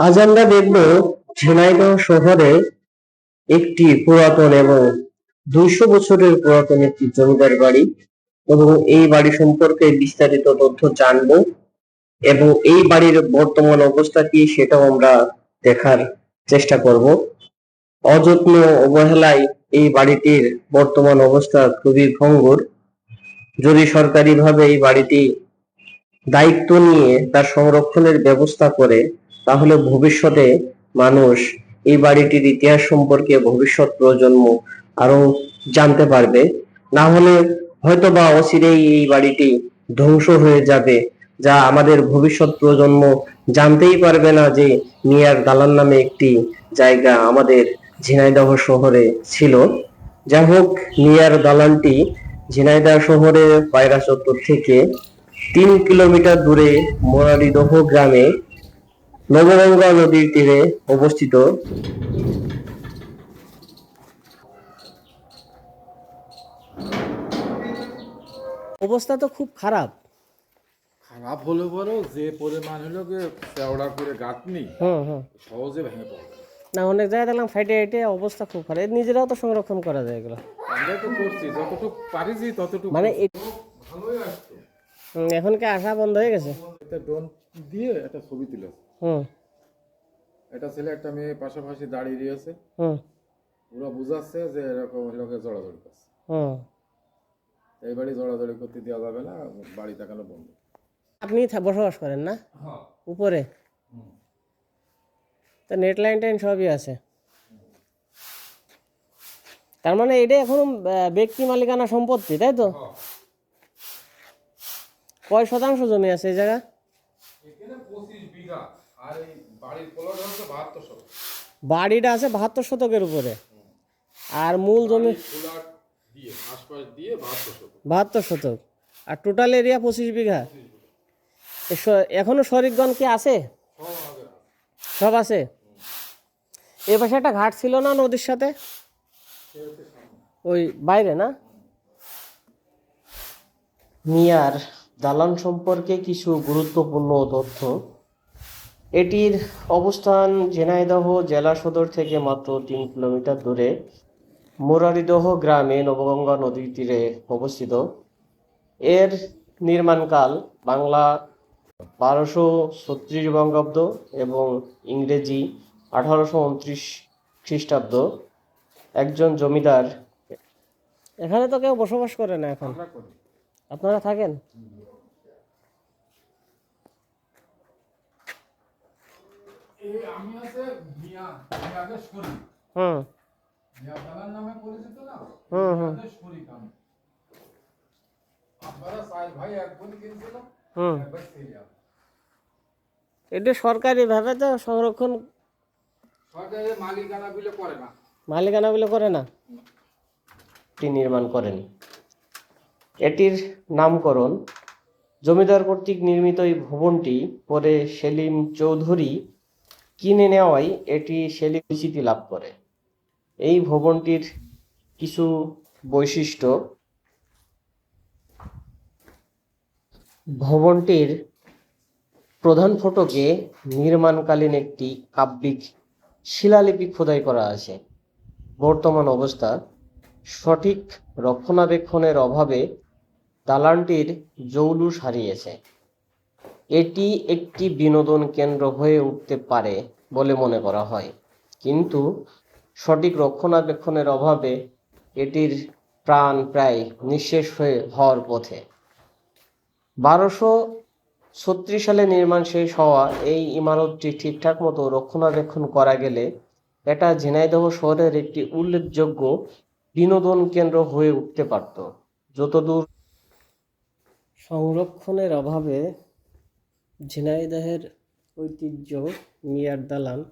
আজ আমরা দেখব ঝিনাইদহ শহরে একটি পুরাতন এবং দুইশো বছরের পুরাতন একটি জমিদার বাড়ি এবং এই বাড়ি সম্পর্কে বিস্তারিত তথ্য জানব এবং এই বাড়ির বর্তমান অবস্থা কি সেটাও আমরা দেখার চেষ্টা করব। অযত্ন অবহেলায় এই বাড়িটির বর্তমান অবস্থা খুবই ভঙ্গুর। যদি সরকারিভাবে এই বাড়িটি দায়িত্ব নিয়ে তার সংরক্ষণের ব্যবস্থা করে তাহলে ভবিষ্যতে মানুষ এই বাড়িটির ইতিহাস সম্পর্কে ভবিষ্যৎ প্রজন্ম আরও জানতে পারবে। না হলে হয়তো বা অচিরেই এই বাড়িটি ধ্বংস হয়ে যাবে, যা আমাদের ভবিষ্যৎ প্রজন্ম জানতেই পারবে না যে মিয়ার দালান নামে একটি জায়গা আমাদের ঝিনাইদহ শহরে ছিল। যাই হোক, মিয়ার দালানটি ঝিনাইদহ শহরের পায়রা চত্বর থেকে তিন কিলোমিটার দূরে মোরারিদহ গ্রামে নবগঙ্গা নদীর তীরে অবস্থিত। অবস্থা তো খুব খারাপ। খারাপ হলে পরেও যে পরিমাণ হলো গিয়ে চওড়া করে গাঁথনি হুম হুম। সহজে ভেঙে পড়বে না। অনেক জায়গায় দেখলাম ফাইটে ফাইটে অবস্থা খুব খারাপ। এর নিজেরাও তো সংরক্ষণ করা যায় এগুলো। আমরা তো করছি যতটুকু পারিছি ততটুকু। মানে ভালোই আসতো। এখন কি আসা বন্ধ হয়ে গেছে? একটা ড্রোন দিয়ে একটা ছবি তুলে হুম। একটা ছেলে একটা মেয়ে পাশাপাশি দাঁড়িয়ে রয়েছে। হুম। ওরা বুঝাচ্ছে যে এরকম লোকে জড়াজড়ি করছে। হুম। এই বাড়ি জড়াজড়ি করতে দেওয়া যাবে না বাড়ি দেখানো বন্ধ। আপনি বসবাস করেন না? উপরে? তো নেট লাইন টাইন সবই আছে। তার মানে এটা এখন ব্যক্তি মালিকানা সম্পত্তি তাই তো? কয় শতাংশ জমি আছে এই জায়গা এখানে পঁচিশ বিঘা। আর এই বাড়ির প্লট হচ্ছে বাহাত্তর শতক। বাড়িটা আছে বাহাত্তর শতকের উপরে। আর মূল জমি দিয়ে আশপাশ দিয়ে বাহাত্তর শতক। বাহাত্তর শতক। আর টোটাল এরিয়া পঁচিশ বিঘা। এখনও শরিকগণ কি আছে? সব আছে। সব আছে? এ পাশে একটা ঘাট ছিল না নদীর সাথে? ওই বাইরে না? মিয়ার দালান সম্পর্কে কিছু গুরুত্বপূর্ণ তথ্য এটির অবস্থান ঝিনাইদহ জেলা সদর থেকে মাত্র তিন কিলোমিটার দূরে মুরারিদহ গ্রামে নবগঙ্গা নদীর তীরে অবস্থিত। এর নির্মাণকাল বাংলা বারোশো ছত্রিশ বঙ্গাব্দ এবং ইংরেজি আঠারোশো উনত্রিশ খ্রিস্টাব্দ। একজন জমিদার এখানে তো কেউ বসবাস করে না এখন। আপনারা থাকেন? আমি আছে মিয়া মিয়াদের শরীর হুম। মিয়া দালার নামে পরিচিত না? হুম, হুম। মিয়াদের আমি আপনারা চাই ভাই একবার কিনছিল হুম। একবার সিরিয়াল। এটা সরকারি ভাবে তো সংরক্ষণ মালিকানা বিলে করে না। মালিকানা বলে করে না? এটি নির্মাণ করেন। এটির নামকরণ জমিদার কর্তৃক নির্মিত এই ভবনটি পরে সেলিম চৌধুরী কিনে নেওয়ায় এটি পরিচিতি লাভ করে। এই ভবনটির কিছু বৈশিষ্ট্য। ভবনটির প্রধান ফটকে নির্মাণকালীন একটি কাব্যিক শিলালিপি খোদাই করা আছে। বর্তমান অবস্থা, সঠিক রক্ষণাবেক্ষণের অভাবে দালানটির জৌলুস হারিয়েছে। এটি একটি বিনোদন কেন্দ্র হয়ে উঠতে পারে বলে মনে করা হয়। কিন্তু সঠিক রক্ষণাবেক্ষণের অভাবে এটির প্রাণ প্রায় নিঃশেষ হয়ে হওয়ার পথে। বারোশো ছত্রিশ সালে নির্মাণ শেষ হওয়া এই ইমারতটি ঠিকঠাক মতো রক্ষণাবেক্ষণ করা গেলে এটা ঝিনাইদহ শহরের একটি উল্লেখযোগ্য বিনোদন কেন্দ্র হয়ে উঠতে পারত। যতদূর সংরক্ষণের অভাবে ঝিনাইদহের ঐতিহ্য মিয়ার দালান।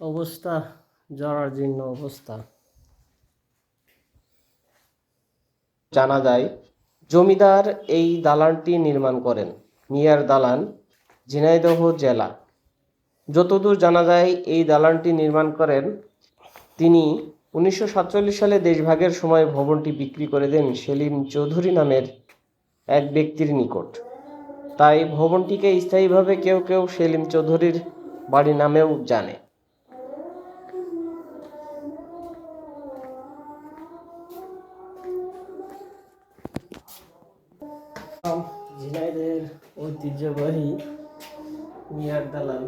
অবস্থা জরাজীর্ণ অবস্থা। জানা যায়, জমিদার এই দালানটি নির্মাণ করেন। মিয়ার দালান ঝিনাইদহ জেলা। যতদূর জানা যায়, এই দালানটি নির্মাণ করেন তিনি উনিশশো সাতচল্লিশ সালে দেশভাগের সময় ভবনটি বিক্রি করে দেন সেলিম চৌধুরী নামের এক ব্যক্তির নিকট। তাই ভবনটিকে স্থায়ীভাবে কেউ কেউ সেলিম চৌধুরীর বাড়ি নামেও জানে। ঐতিহ্যবাহী মিয়ার দালান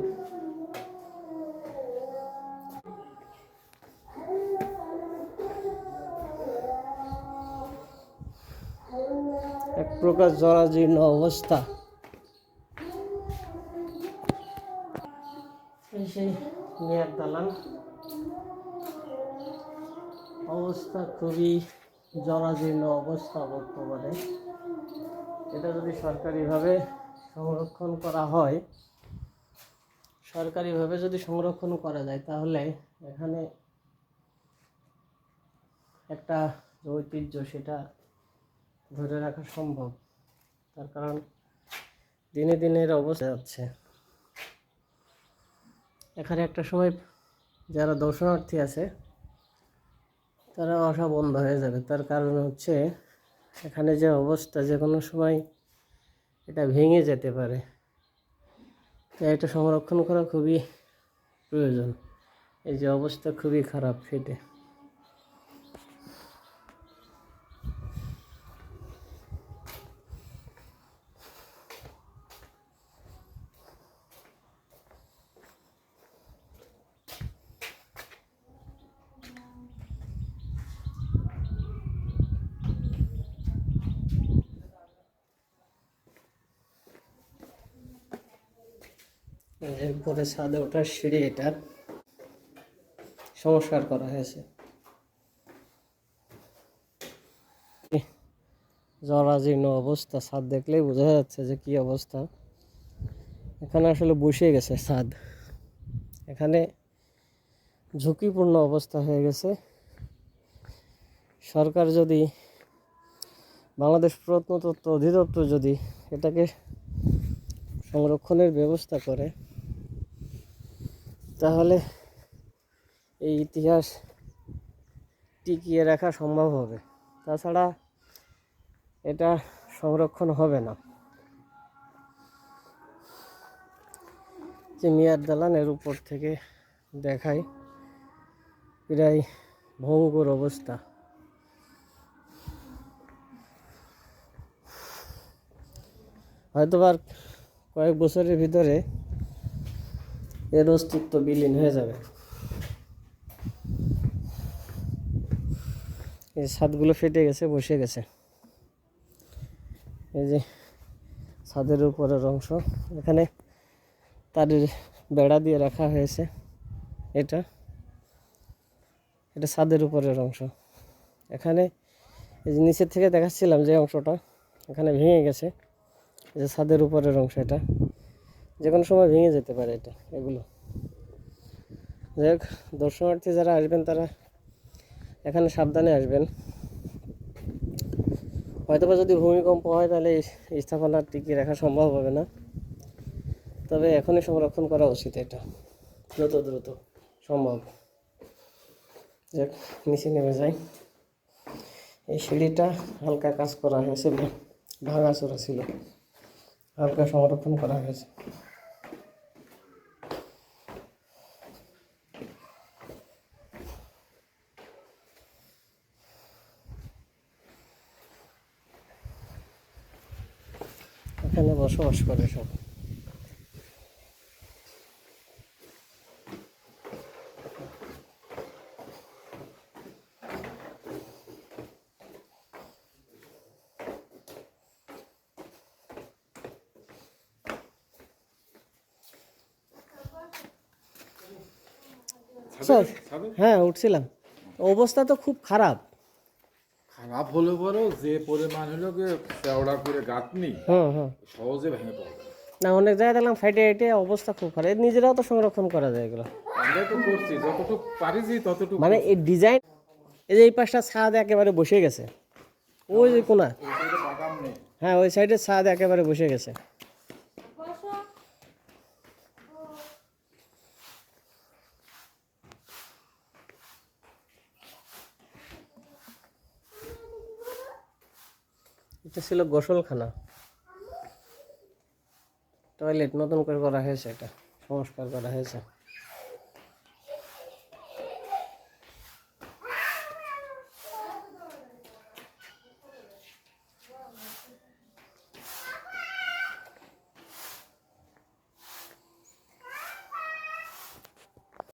প্রকার জরাজীর্ণ অবস্থা। দালান। অবস্থা খুবই জরাজীর্ণ অবস্থা বর্তমানে। এটা যদি সরকারিভাবে সংরক্ষণ করা হয়, সরকারিভাবে যদি সংরক্ষণ করা যায়, তাহলে এখানে একটা ঐতিহ্য, সেটা ধরে রাখা সম্ভব। তার কারণ দিনে দিনের অবস্থা যাচ্ছে। এখানে একটা সময় যারা দর্শনার্থী আছে, তারা আসা বন্ধ হয়ে যাবে। তার কারণ হচ্ছে এখানে যে অবস্থা, যে কোনো সময় এটা ভেঙে যেতে পারে। তাই এটা সংরক্ষণ করা খুবই প্রয়োজন। এই যে অবস্থা খুবই খারাপ ফেটে। এরপরে ছাদে ওঠার সিঁড়ি এটা। সংস্কার করা হয়েছে। জরাজীর্ণ অবস্থা। ছাদ দেখলেই বোঝা যাচ্ছে যে কি অবস্থা। এখানে আসলে বসে গেছে ছাদ। এখানে ঝুঁকিপূর্ণ অবস্থা হয়ে গেছে। সরকার যদি, বাংলাদেশ প্রত্নতত্ত্ব অধিদপ্তর যদি এটাকে সংরক্ষণের ব্যবস্থা করে তাহলে এই ইতিহাস টিকিয়ে রাখা সম্ভব হবে। তাছাড়া এটা সংরক্ষণ হবে না। যে মিয়ার দালানের উপর থেকে দেখায় প্রায় ভঙ্গুর অবস্থা। হয়তো কয়েক বছরের ভিতরে এর অস্তিত্ব বিলীন হয়ে যাবে। এই ছাদগুলো ফেটে গেছে, বসে গেছে। এই যে ছাদের উপরের অংশ, এখানে তারের বেড়া দিয়ে রাখা হয়েছে এটা। এটা ছাদের উপরের অংশ। এখানে এই যে নিচের থেকে দেখাচ্ছিলাম যে অংশটা, এখানে ভেঙে গেছে। যে ছাদের উপরের অংশ এটা। যে কোনো সময় ভেঙে যেতে পারে এটা, এগুলো। যাই হোক, দর্শনার্থী যারা আসবেন, তারা এখানে সাবধানে আসবেন। হয়তো বা যদি ভূমিকম্প হয়, তাহলে এই স্থাপনা টিকিয়ে রাখা সম্ভব হবে না। তবে এখনই সংরক্ষণ করা উচিত এটা যত দ্রুত সম্ভব। যাক নিচে নেমে যাই। এই সিঁড়িটা হালকা কাজ করা হয়েছে ভাঙাচোরা ছিল। হালকা সংরক্ষণ করা হয়েছে। এখানে বসবাস করে সব স্যার হ্যাঁ উঠছিলাম। অবস্থা তো খুব খারাপ। খারাপ হলে পরেও যে পরিমাণ হলো চেওড়া করে গাঁথনি হুম হুম সহজে ভেঙে পড়বে না অনেক জায়গায় দেখলাম ফাইটে ফাইটে অবস্থা খুব খারাপ। নিজেরাও তো সংরক্ষণ করা যায় এগুলো। আমরা তো করছি যতটুকু পারিছি ততটুকু মানে এই ডিজাইন এই যে এই পাশটা ছাদ একেবারে বসে গেছে। ওই যে কোনা। হ্যাঁ ওই সাইডে ছাদ একেবারে বসে গেছে। ছিল গোসলখানা। টয়লেট নতুন করে করা হয়েছে এটা সংস্কার করা হয়েছে।